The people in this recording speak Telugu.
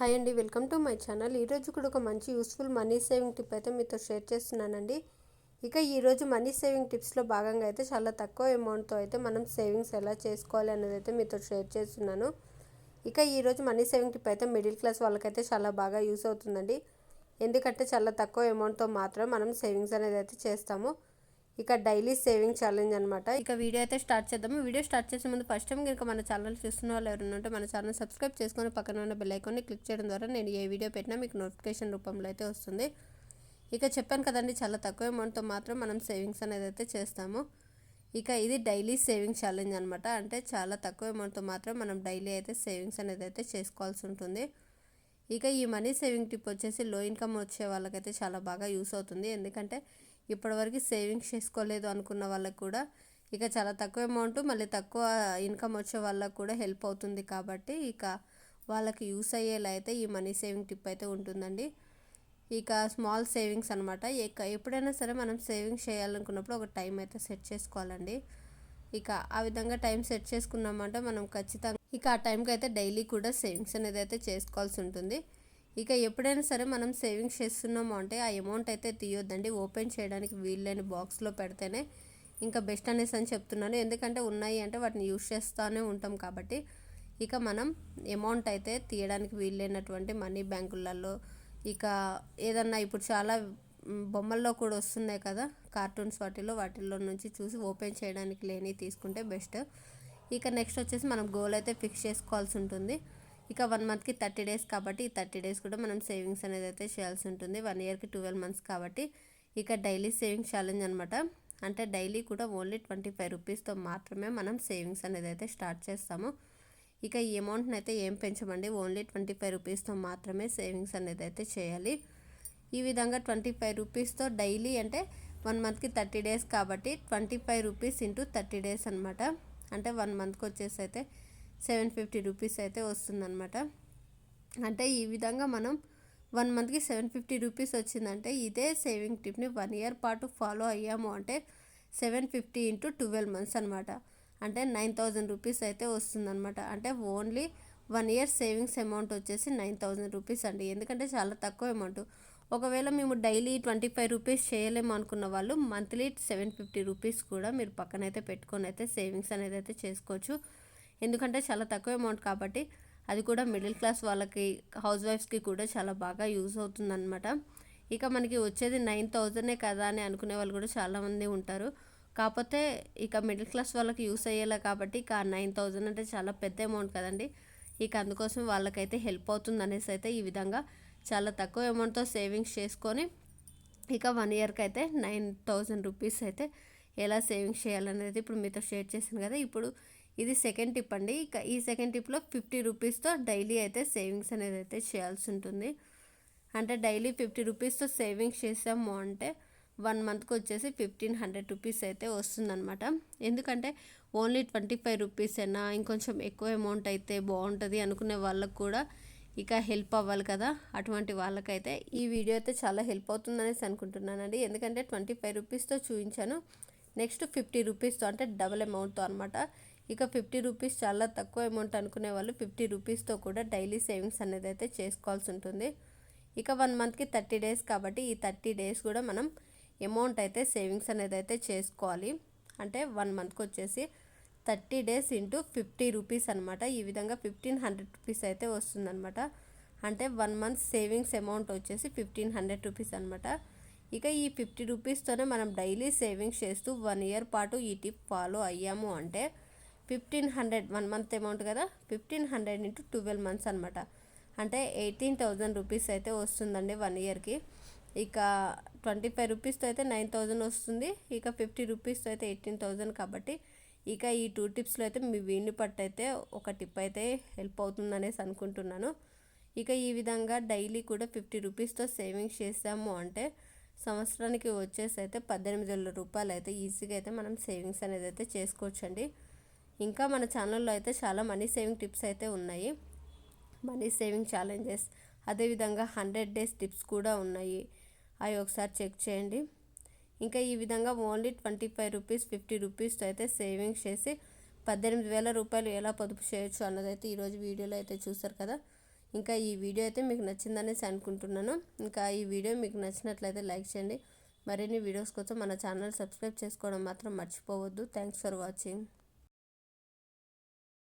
హాయ్ అండి వెల్కమ్ టు మై ఛానల్. ఈరోజు కూడా ఒక మంచి యూస్ఫుల్ మనీ సేవింగ్ టిప్ అయితే మీతో షేర్ చేస్తున్నానండి. ఇక ఈరోజు మనీ సేవింగ్ టిప్స్లో భాగంగా అయితే చాలా తక్కువ అమౌంట్తో అయితే మనం సేవింగ్స్ ఎలా చేసుకోవాలి అనేది అయితే మీతో షేర్ చేస్తున్నాను. ఇక ఈరోజు మనీ సేవింగ్ టిప్ అయితే మిడిల్ క్లాస్ వాళ్ళకైతే చాలా బాగా యూస్ అవుతుందండి. ఎందుకంటే చాలా తక్కువ అమౌంట్తో మాత్రం మనం సేవింగ్స్ అనేది అయితే చేస్తాము. ఇక డైలీ సేవింగ్ ఛాలెంజ్ అనమాట ఇక వీడియో అయితే స్టార్ట్ చేద్దాము. వీడియో స్టార్ట్ చేసే ముందు ఫస్ట్ టైం కనుక మన ఛానల్ చూస్తున్న వాళ్ళు ఎవరైనా ఉంటే మన ఛానల్ సబ్స్క్రైబ్ చేసుకొని పక్కన ఉన్న బెల్ ఐకాన్ని క్లిక్ చేయడం ద్వారా నేను ఏ వీడియో పెట్టినా మీకు నోటిఫికేషన్ రూపంలో అయితే వస్తుంది. ఇక చెప్పాను కదండి చాలా తక్కువ అమౌంట్తో మాత్రం మనం సేవింగ్స్ అనేది అయితే చేస్తాము. ఇక ఇది డైలీ సేవింగ్ ఛాలెంజ్ అనమాట అంటే చాలా తక్కువ అమౌంట్తో మాత్రం మనం డైలీ అయితే సేవింగ్స్ అనేది అయితే చేసుకోవాల్సి ఉంటుంది. ఇక ఈ మనీ సేవింగ్ టిప్ వచ్చేసి లో ఇన్కమ్ వచ్చే వాళ్ళకైతే చాలా బాగా యూస్ అవుతుంది. ఎందుకంటే ఇప్పటివరకు సేవింగ్స్ చేసుకోలేదు అనుకున్న వాళ్ళకి కూడా ఇక చాలా తక్కువ అమౌంట్ మళ్ళీ తక్కువ ఇన్కమ్ వచ్చే వాళ్ళకు కూడా హెల్ప్ అవుతుంది కాబట్టి ఇక వాళ్ళకి యూస్ అయ్యేలా అయితే ఈ మనీ సేవింగ్ టిప్ అయితే ఉంటుందండి. ఇక స్మాల్ సేవింగ్స్ అనమాట ఇక ఎప్పుడైనా సరే మనం సేవింగ్స్ చేయాలనుకున్నప్పుడు ఒక టైం అయితే సెట్ చేసుకోవాలండి. ఇక ఆ విధంగా టైం సెట్ చేసుకున్నామంటే మనం ఖచ్చితంగా ఇక ఆ టైంకి అయితే డైలీ కూడా సేవింగ్స్ అనేది అయితే చేసుకోవాల్సి ఉంటుంది. ఇక ఎప్పుడైనా సరే మనం సేవింగ్స్ చేస్తున్నాము అంటే ఆ అమౌంట్ అయితే తీయొద్దండి. ఓపెన్ చేయడానికి వీల్లేని బాక్స్లో పెడితేనే ఇంకా బెస్ట్ అనేసి అని చెప్తున్నాను. ఎందుకంటే ఉన్నాయి అంటే వాటిని యూస్ చేస్తూనే ఉంటాం కాబట్టి ఇక మనం అమౌంట్ అయితే తీయడానికి వీల్లేనటువంటి మనీ బ్యాంకులలో ఇక ఏదన్నా ఇప్పుడు చాలా బొమ్మల్లో కూడా వస్తున్నాయి కదా కార్టూన్స్ వాటిలో వాటిల్లో నుంచి చూసి ఓపెన్ చేయడానికి లేని తీసుకుంటే బెస్ట్. ఇక నెక్స్ట్ వచ్చేసి మనం గోల్ అయితే ఫిక్స్ చేసుకోవాల్సి ఉంటుంది. ఇక వన్ మంత్కి థర్టీ డేస్ కాబట్టి ఈ థర్టీ డేస్ కూడా మనం సేవింగ్స్ అనేది అయితే చేయాల్సి ఉంటుంది. వన్ ఇయర్కి ట్వెల్వ్ మంత్స్ కాబట్టి ఇక డైలీ సేవింగ్స్ ఛాలెంజ్ అనమాట అంటే డైలీ కూడా ఓన్లీ ట్వంటీ ఫైవ్ రూపీస్తో మాత్రమే మనం సేవింగ్స్ అనేది అయితే స్టార్ట్ చేస్తాము. ఇక ఈ అమౌంట్ని అయితే ఏం పెంచమండి? ఓన్లీ ట్వంటీ ఫైవ్ రూపీస్తో మాత్రమే సేవింగ్స్ అనేది అయితే చేయాలి. ఈ విధంగా ట్వంటీ ఫైవ్ రూపీస్తో డైలీ అంటే వన్ మంత్కి థర్టీ డేస్ కాబట్టి twenty five rupees into thirty days అనమాట అంటే వన్ మంత్కి వచ్చేసి అయితే సెవెన్ ఫిఫ్టీ రూపీస్ అయితే వస్తుందన్నమాట. అంటే ఈ విధంగా మనం వన్ మంత్కి సెవెన్ ఫిఫ్టీ రూపీస్ వచ్చిందంటే ఇదే సేవింగ్ టిప్ని వన్ ఇయర్ పాటు ఫాలో అయ్యాము అంటే seven fifty into twelve months అనమాట అంటే నైన్ థౌజండ్ రూపీస్ అయితే వస్తుందన్నమాట. అంటే only one year savings amount వచ్చేసి నైన్ థౌజండ్ రూపీస్ అండి. ఎందుకంటే చాలా తక్కువ అమౌంట్. ఒకవేళ మేము డైలీ ట్వంటీ ఫైవ్ రూపీస్ చేయలేము అనుకున్న వాళ్ళు మంత్లీ సెవెన్ ఫిఫ్టీ రూపీస్ కూడా మీరు పక్కనైతే పెట్టుకొని అయితే సేవింగ్స్ అనేది అయితే చేసుకోవచ్చు. ఎందుకంటే చాలా తక్కువ అమౌంట్ కాబట్టి అది కూడా మిడిల్ క్లాస్ వాళ్ళకి హౌస్ వైఫ్స్కి కూడా చాలా బాగా యూజ్ అవుతుందన్నమాట. ఇక మనకి వచ్చేది నైన్ థౌజండే కదా అని అనుకునే వాళ్ళు కూడా చాలామంది ఉంటారు. కాకపోతే ఇక మిడిల్ క్లాస్ వాళ్ళకి యూస్ అయ్యేలా కాబట్టి ఇక నైన్ థౌజండ్ అంటే చాలా పెద్ద అమౌంట్ కదండి. ఇక అందుకోసం వాళ్ళకైతే హెల్ప్ అవుతుంది అనేసి అయితే ఈ విధంగా చాలా తక్కువ అమౌంట్తో సేవింగ్స్ చేసుకొని ఇక వన్ ఇయర్కి అయితే నైన్ థౌజండ్ రూపీస్ అయితే ఎలా సేవింగ్స్ చేయాలనేది ఇప్పుడు మీతో షేర్ చేశాను కదా. ఇప్పుడు ఇది సెకండ్ టిప్ అండి. ఇక ఈ సెకండ్ టిప్లో ఫిఫ్టీ రూపీస్తో డైలీ అయితే సేవింగ్స్ అనేది అయితే చేయాల్సి ఉంటుంది. అంటే డైలీ ఫిఫ్టీ రూపీస్తో సేవింగ్స్ చేసాము అంటే వన్ మంత్కి వచ్చేసి ఫిఫ్టీన్ హండ్రెడ్ రూపీస్ అయితే వస్తుందన్నమాట. ఎందుకంటే ఓన్లీ ట్వంటీ ఫైవ్ రూపీస్ అయినా ఇంకొంచెం ఎక్కువ అమౌంట్ అయితే బాగుంటుంది అనుకునే వాళ్ళకు కూడా ఇక హెల్ప్ అవ్వాలి కదా. అటువంటి వాళ్ళకైతే ఈ వీడియో అయితే చాలా హెల్ప్ అవుతుందనేసి అనుకుంటున్నానండి. ఎందుకంటే ట్వంటీ ఫైవ్ రూపీస్తో చూపించాను. నెక్స్ట్ ఫిఫ్టీ రూపీస్తో అంటే డబుల్ అమౌంట్తో అనమాట ఇక ఫిఫ్టీ రూపీస్ చాలా తక్కువ అమౌంట్ అనుకునే వాళ్ళు ఫిఫ్టీ రూపీస్తో కూడా డైలీ సేవింగ్స్ అనేది అయితే చేసుకోవాల్సి ఉంటుంది. ఇక వన్ మంత్కి థర్టీ డేస్ కాబట్టి ఈ థర్టీ డేస్ కూడా మనం అమౌంట్ అయితే సేవింగ్స్ అనేది అయితే చేసుకోవాలి. అంటే వన్ మంత్కి వచ్చేసి thirty days into fifty rupees అనమాట ఈ విధంగా ఫిఫ్టీన్ హండ్రెడ్ రూపీస్ అయితే వస్తుందన్నమాట. అంటే వన్ మంత్ సేవింగ్స్ అమౌంట్ వచ్చేసి ఫిఫ్టీన్ హండ్రెడ్ రూపీస్ అనమాట ఇక ఈ ఫిఫ్టీ రూపీస్తోనే మనం డైలీ సేవింగ్స్ చేస్తూ వన్ ఇయర్ పాటు ఈ టిప్ ఫాలో అయ్యాము అంటే fifteen hundred one month amount కదా? Fifteen hundred into twelve months అనమాట అంటే ఎయిటీన్ థౌజండ్ రూపీస్ అయితే వస్తుందండి వన్ ఇయర్కి. ఇక ట్వంటీ ఫైవ్ రూపీస్తో అయితే నైన్ థౌజండ్ వస్తుంది. ఇక ఫిఫ్టీ రూపీస్తో అయితే ఎయిటీన్ థౌజండ్ కాబట్టి ఇక ఈ టూ టిప్స్లో అయితే మీ వీణి పట్టు అయితే ఒక టిప్ అయితే హెల్ప్ అవుతుంది అనేసి అనుకుంటున్నాను. ఇక ఈ విధంగా డైలీ కూడా ఫిఫ్టీ రూపీస్తో సేవింగ్స్ చేసాము అంటే సంవత్సరానికి వచ్చేసి అయితే పద్దెనిమిది వేల రూపాయలు అయితే ఈజీగా అయితే మనం సేవింగ్స్ అనేది అయితే చేసుకోవచ్చండి. ఇంకా మన ఛానల్లో అయితే చాలా మనీ సేవింగ్ టిప్స్ అయితే ఉన్నాయి. మనీ సేవింగ్ ఛాలెంజెస్ అదేవిధంగా హండ్రెడ్ డేస్ టిప్స్ కూడా ఉన్నాయి. అవి ఒకసారి చెక్ చేయండి. ఇంకా ఈ విధంగా only twenty five rupees fifty రూపీస్తో అయితే సేవింగ్స్ చేసి పద్దెనిమిది వేల రూపాయలు ఎలా పొదుపు చేయొచ్చు అన్నదైతే ఈరోజు వీడియోలో అయితే చూసారు కదా. ఇంకా ఈ వీడియో అయితే మీకు నచ్చిందనేసి అనుకుంటున్నాను. ఇంకా ఈ వీడియో మీకు నచ్చినట్లయితే లైక్ చేయండి. మరిన్ని వీడియోస్ కోసం మన ఛానల్ సబ్స్క్రైబ్ చేసుకోవడం మాత్రం మర్చిపోవద్దు. Thanks for watching.